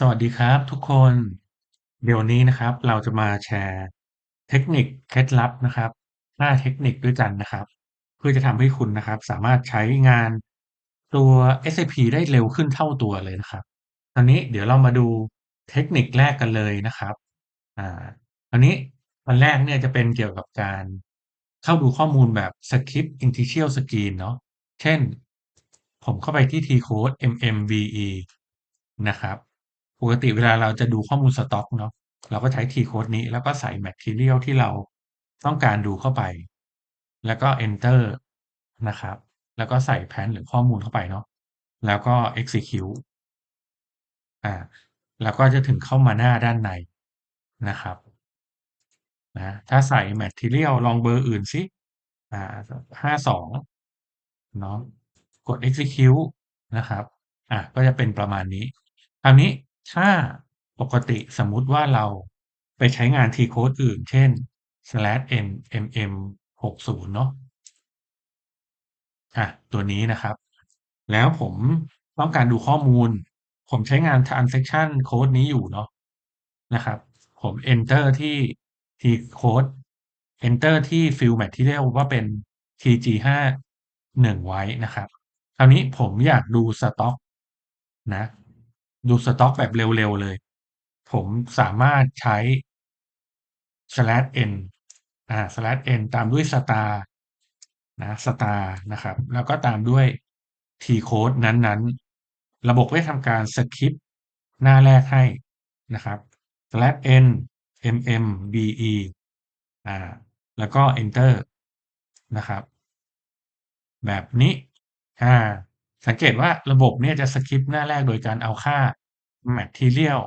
สวัสดีครับทุกคน เดี๋ยวนี้นะครับ เราจะมาแชร์เทคนิคเคล็ดลับนะครับ5เทคนิคด้วยกันนะครับ เพื่อจะทำให้คุณนะครับ สามารถใช้งานตัว SAP ได้เร็วขึ้นเท่าตัวเลยนะครับ ตอนนี้เดี๋ยวเรามาดูเทคนิคแรกกันเลยนะครับอ่าตอนนี้อันแรกเนี่ยจะเป็นเกี่ยวกับการเข้าดูข้อมูลแบบ Skip Initial Screen เนาะเช่น ผมเข้าไปที่ T-Code MMVE นะครับ ปกติเวลาเราจะดูข้อมูลสต็อกเนาะเราก็ใช้ T-Code นี้แล้วก็ใส่ Material ที่เราต้องการดูเข้าไป แล้วก็ Enter นะครับ แล้วก็ใส่แพนหรือข้อมูลเข้าไปเนาะแล้วก็ Execute อ่าแล้วก็จะถึงเข้ามาหน้าด้านในนะครับนะถ้าใส่ Material ลองเบอร์อื่นสิอ่าห้าสองเนาะกด Execute นะครับอะก็จะเป็นประมาณนี้คราวนี้ ถ้าปกติสมมุติว่าเราไปใช้งาน T-Code อื่น เช่น slash n mm 60เนาะอะตัวนี้นะครับ แล้วผมต้องการดูข้อมูล ผมใช้งาน transaction code นี้อยู่เนาะนะครับ ผม enter ที่ t code enter ที่ field material ว่าเป็น tg ห้าหนึ่งไว้นะครับ คราวนี้ผมอยากดูสต็อกนะ ดูสต็อกแบบเร็ว ๆ เลย ผมสามารถใช้ slash n อ่า slash n ตามด้วย star นะ star นะครับ แล้วก็ตามด้วย t code นั้นๆ ระบบได้ทำการสคริปหน้าแรกให้นะครับ slash n mm be อ่า แล้วก็ enter นะครับ แบบนี้อ่า สังเกตว่าระบบเนี่ยจะสคริปหน้าแรกโดยการเอาค่า material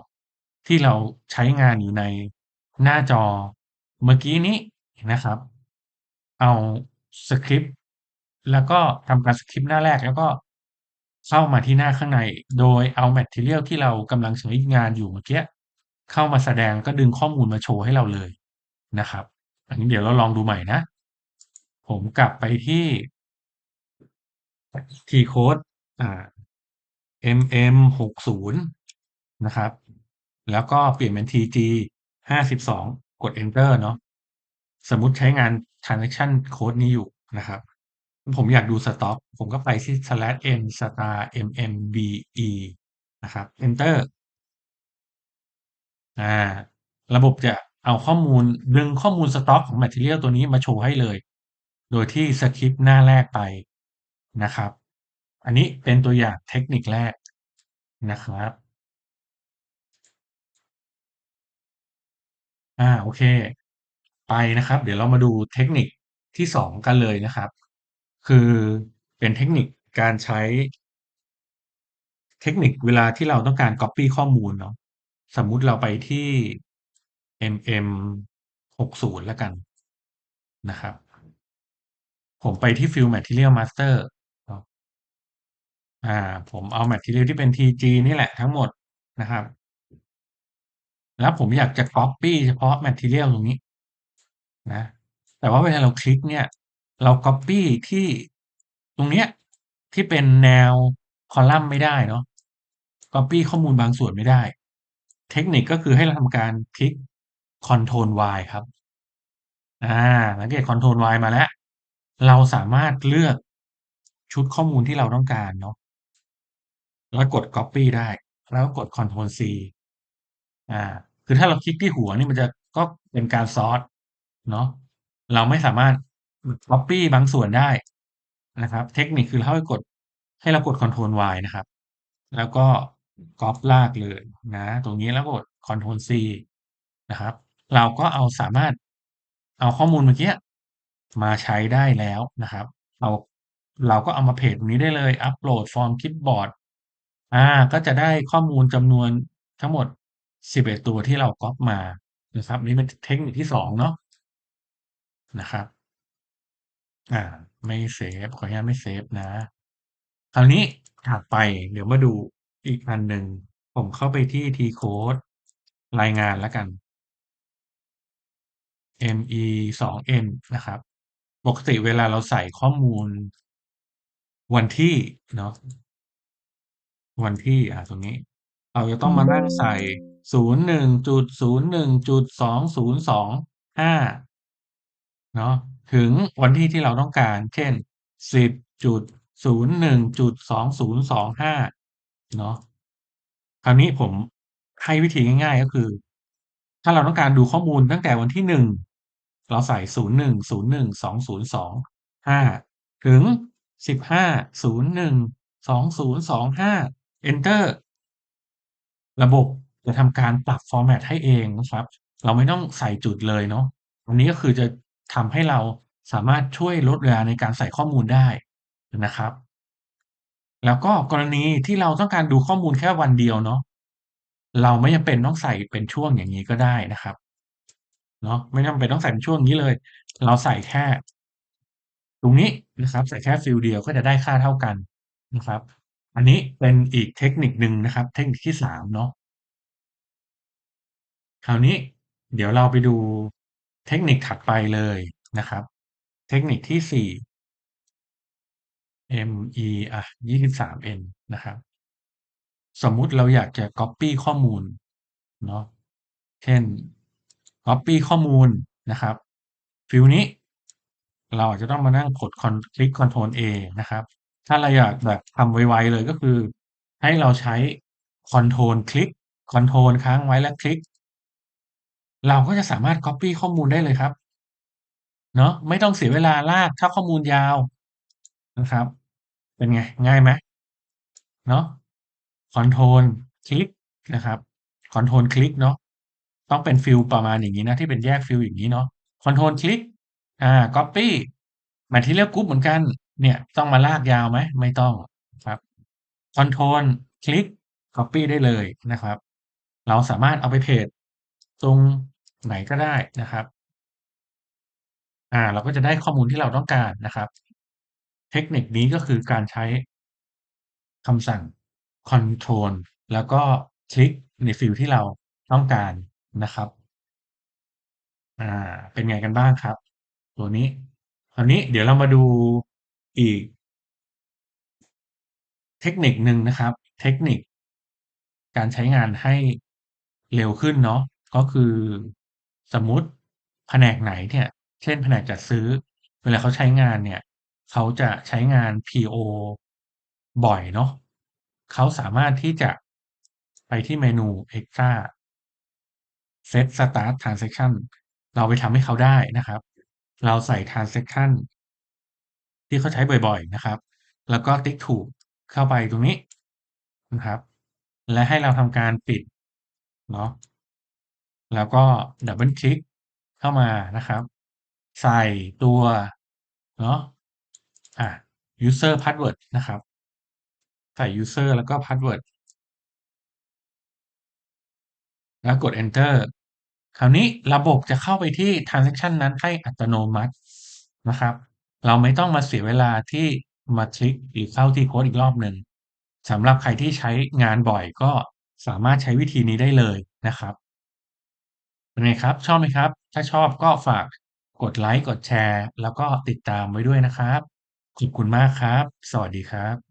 ที่เราใช้งานอยู่ในหน้าจอเมื่อกี้นี้นะครับ เอาสคริปต์แล้วก็ทำการสคริปต์หน้าแรกแล้วก็เข้ามาที่หน้าข้างใน โดยเอา material ที่เรากำลังใช้งานอยู่เมื่อกี้เข้ามาแสดงก็ดึงข้อมูลมาโชว์ให้เราเลยนะครับ อันนี้เดี๋ยวเราลองดูใหม่นะ ผมกลับไปที่ T code อ่า mm หกศูนย์นะครับ แล้วก็เปลี่ยนเป็น tg ห้าสิบสองกด enter เนาะสมมติใช้งาน transaction code นี้อยู่นะครับ ผมอยากดู stock ผมก็ไปที่ slash n star mmbe นะครับ enter อ่า ระบบจะเอาข้อมูลดึงข้อมูลสต็อกของ Material ตัวนี้มาโชว์ให้เลย โดยที่สคริปต์หน้าแรกไปนะครับ อันนี้เป็นตัวอย่างเทคนิคแรกนะครับ อ่าโอเค ไปนะครับ เดี๋ยวเรามาดูเทคนิคที่สองกันเลยนะครับ คือเป็นเทคนิคการใช้ เทคนิคเวลาที่เราต้องการ Copy ข้อมูลเนาะสมมุติเราไปที่ mm หกศูนย์แล้วกันนะครับ ผมไปที่ Field Material Master อ่าผมเอา Material ที่เป็น TG นี่แหละทั้งหมดนะครับ แล้วผมอยากจะ Copy เฉพาะ Material ตรงนี้นะ แต่ว่าเวลาเราคลิกเนี่ย เรา Copy ที่ตรงเนี้ย ที่เป็นแนวคอลัมน์ไม่ได้เนาะ Copy ข้อมูลบางส่วนไม่ได้ เทคนิคก็คือให้เราทำการคลิก Ctrl Y ครับ อ่า สังเกต Ctrl Y มาแล้ว เราสามารถเลือกชุดข้อมูลที่เราต้องการเนาะ แล้วกด Copy ได้ แล้วกด Ctrl C อ่า คือถ้าเราคลิกที่หัวนี่มันจะก็เป็นการซอร์ตเนาะ เราไม่สามารถ Copy บางส่วนได้นะครับ เทคนิคคือให้กด ให้เรากด Ctrl Y นะครับ แล้วก็ก๊อปลากเลยนะ ตรงนี้แล้วกด Ctrl C นะครับ เราก็เอาสามารถเอาข้อมูลเมื่อกี้มาใช้ได้แล้วนะครับ เราเราก็เอามาเพจตรงนี้ได้เลย อัปโหลดฟอร์มคลิปบอร์ด อ่าก็จะได้ข้อมูลจำนวนทั้งหมด 11 ตัวที่เราก๊อปมานะครับ นี่เป็นเทคนิคที่สองเนาะ นะครับ อ่า ไม่เซฟ ขออนุญาตไม่เซฟนะ คราวนี้ถัดไปเดี๋ยวมาดูอีกอันหนึ่ง ผมเข้าไปที่ T code รายงานแล้วกัน me สอง n นะครับ ปกติเวลาเราใส่ข้อมูลวันที่เนาะ วันที่ อ่า ตรงนี้ เราจะต้องมานั่งใส่ 01.01.2025 เนาะถึงวันที่ที่เราต้องการ เช่น 10.01.2025 เนาะคราวนี้ผมให้วิธีง่ายๆก็คือ ถ้าเราต้องการดูข้อมูลตั้งแต่วันที่1เราใส่ 01.01.2025 ถึง 15.01.2025 Enter ระบบจะทำการปรับ format ให้เองนะครับ เราไม่ต้องใส่จุดเลยเนาะอันนี้ก็คือจะทำให้เราสามารถช่วยลดเวลาในการใส่ข้อมูลได้นะครับ แล้วก็กรณีที่เราต้องการดูข้อมูลแค่วันเดียวเนาะเราไม่จำเป็นต้องใส่เป็นช่วงอย่างงี้ก็ได้นะครับเนาะไม่จำเป็นต้องใส่เป็นช่วงงี้เลย เราใส่แค่ ตรงนี้นะครับ ใส่แค่ฟีลด์เดียวก็จะได้ค่าเท่ากันนะครับ อันนี้เป็นอีกเทคนิคหนึ่งนะครับ เทคนิคที่3เนาะคราวนี้เดี๋ยวเราไปดูเทคนิคถัดไปเลยนะครับ เทคนิคที่4 ME อะ 23N นะครับ สมมุติเราอยากจะก๊อบปี้ข้อมูลเนาะเช่นก๊อบปี้ข้อมูลนะครับฟีลนี้ เราอาจจะต้องมานั่งกดคลิก Ctrl A นะครับ ถ้าเราอยากแบบทำไวๆเลย ก็คือให้เราใช้ Control คลิก Control ค้างไว้แล้วคลิก เราก็จะสามารถก๊อบปี้ข้อมูลได้เลยครับ เนาะไม่ต้องเสียเวลาลากถ้าข้อมูลยาวนะครับ เป็นไง ง่ายไหม?เนาะ Control คลิกนะครับ Control คลิกเนาะต้องเป็นฟีลประมาณอย่างงี้นะ ที่เป็นแยกฟีลอย่างงี้เนาะ Control คลิกอ่าก๊อบปี้ Material Group เหมือนกัน เนี่ยต้องมาลากยาวไหม?ไม่ต้องครับ Control คลิกก๊อบปี้ได้เลยนะครับ เราสามารถเอาไปเพจตรงไหนก็ได้นะครับ อ่า เราก็จะได้ข้อมูลที่เราต้องการนะครับ เทคนิคนี้ก็คือการใช้คำสั่ง Control แล้วก็คลิกในฟีลที่เราต้องการนะครับ อ่า เป็นไงกันบ้างครับ ตัวนี้ คราวนี้เดี๋ยวเรามาดู อีก เทคนิคหนึ่งนะครับ เทคนิค การใช้งานให้เร็วขึ้นเนาะ ก็คือสมมุติแผนกไหนเนี่ย เช่น แผนกจัดซื้อ เวลาเขาใช้งานเนี่ย เขาจะใช้งาน PO บ่อยเนาะ เขาสามารถที่จะไปที่เมนู Extra Set Start Transaction เราไปทำให้เขาได้นะครับ เราใส่ทรานแซกชัน ที่เขาใช้บ่อยๆนะครับ แล้วก็ติ๊กถูกเข้าไปตรงนี้นะครับ และให้เราทำการปิดเนาะแล้วก็ดับเบิลคลิกเข้ามานะครับ ใส่ตัวเนาะอ่ายูสเซอร์พาสเวิร์ดนะครับ ใส่ยูสเซอร์แล้วก็พาสเวิร์ดแล้วกด Enter คราวนี้ระบบจะเข้าไปที่ทรานแซกชันนั้นให้อัตโนมัตินะครับ เราไม่ต้องมาเสียเวลาที่มาคลิกหรือเข้าที่โค้ดอีกรอบหนึ่งสำหรับใครที่ใช้งานบ่อยก็สามารถใช้วิธีนี้ได้เลยนะครับเป็นไงครับ ชอบไหมครับ?ถ้าชอบก็ฝากกดไลค์กดแชร์ แล้วก็ติดตามไว้ด้วยนะครับขอบคุณมากครับ สวัสดีครับ